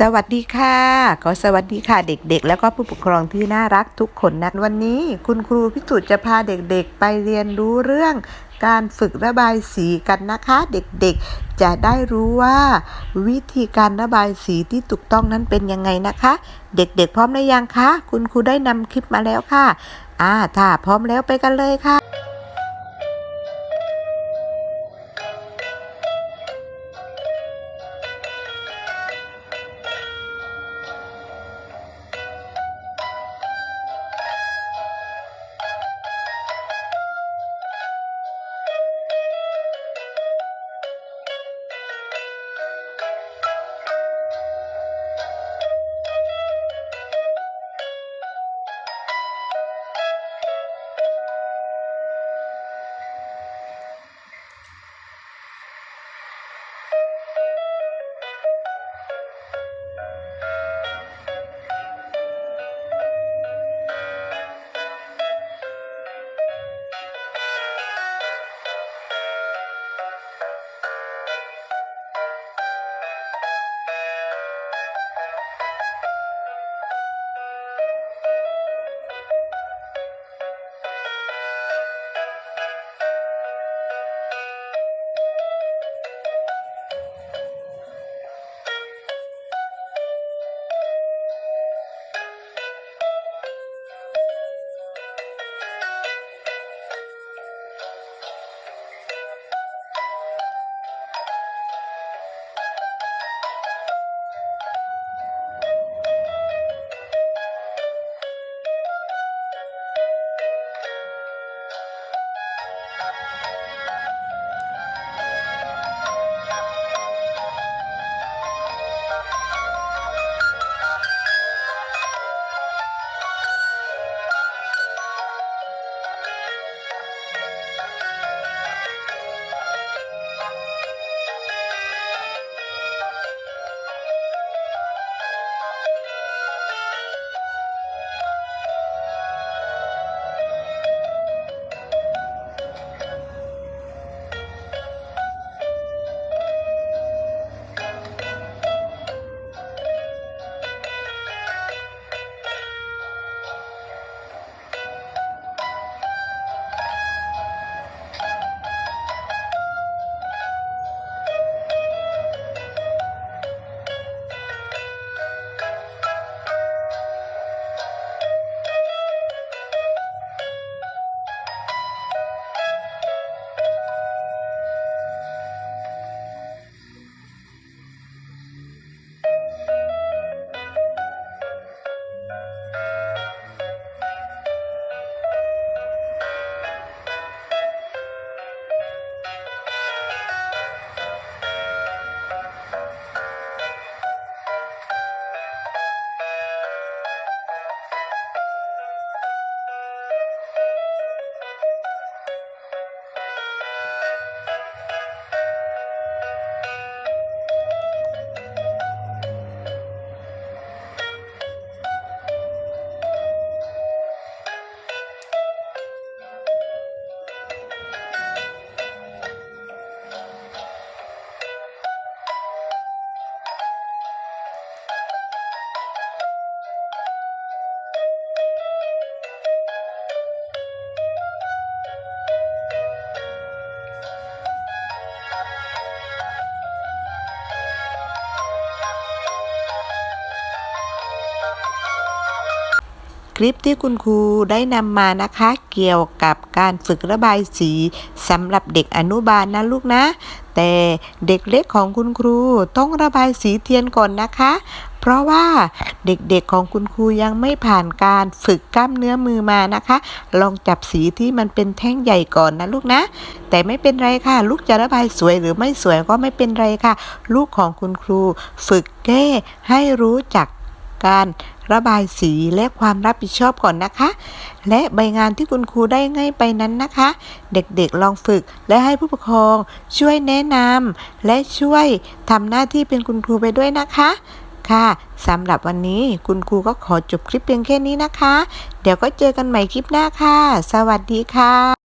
สวัสดีค่ะก็สวัสดีค่ะเด็กๆ แล้วก็ผู้ปกครองที่น่ารักทุกคนนะวันนี้คุณครูพิสุทธิ์จะพาเด็กๆ ไปเรียนรู้เรื่องการฝึกระบายสีกันนะคะ เด็กๆ จะได้รู้ว่าวิธีการระบายสีที่ถูกต้องนั้นเป็นยังไงนะคะ เด็กๆ พร้อมหรือยังคะ คุณครูได้นำคลิปมาแล้วค่ะอ่าถ้าพร้อมแล้วไปกันเลยค่ะ คลิปที่คุณครูได้นำมานะคะ เกี่ยวกับการฝึกระบายสีสำหรับเด็กอนุบาลนะลูกนะ แต่เด็กเล็กของคุณครูต้องระบายสีเทียนก่อนนะคะ เพราะว่าเด็กๆของคุณครูยังไม่ผ่านการฝึกกล้ามเนื้อมือมานะคะ ลองจับสีที่มันเป็นแท่งใหญ่ก่อนนะลูกนะ แต่ไม่เป็นไรค่ะ ลูกจะระบายสวยหรือไม่สวยก็ไม่เป็นไรค่ะ ลูกของคุณครูฝึกแก้ให้รู้จักการ ระบายสีและความรับผิดชอบก่อนนะคะ และใบงานที่คุณครูได้ให้ไปนั้นนะคะ เด็กๆลองฝึกและให้ผู้ปกครองช่วยแนะนำและช่วยทำหน้าที่เป็นคุณครูไปด้วยนะคะค่ะสำหรับวันนี้คุณครูก็ขอจบคลิปเพียงแค่นี้นะคะ เดี๋ยวก็เจอกันใหม่คลิปหน้าค่ะ สวัสดีค่ะ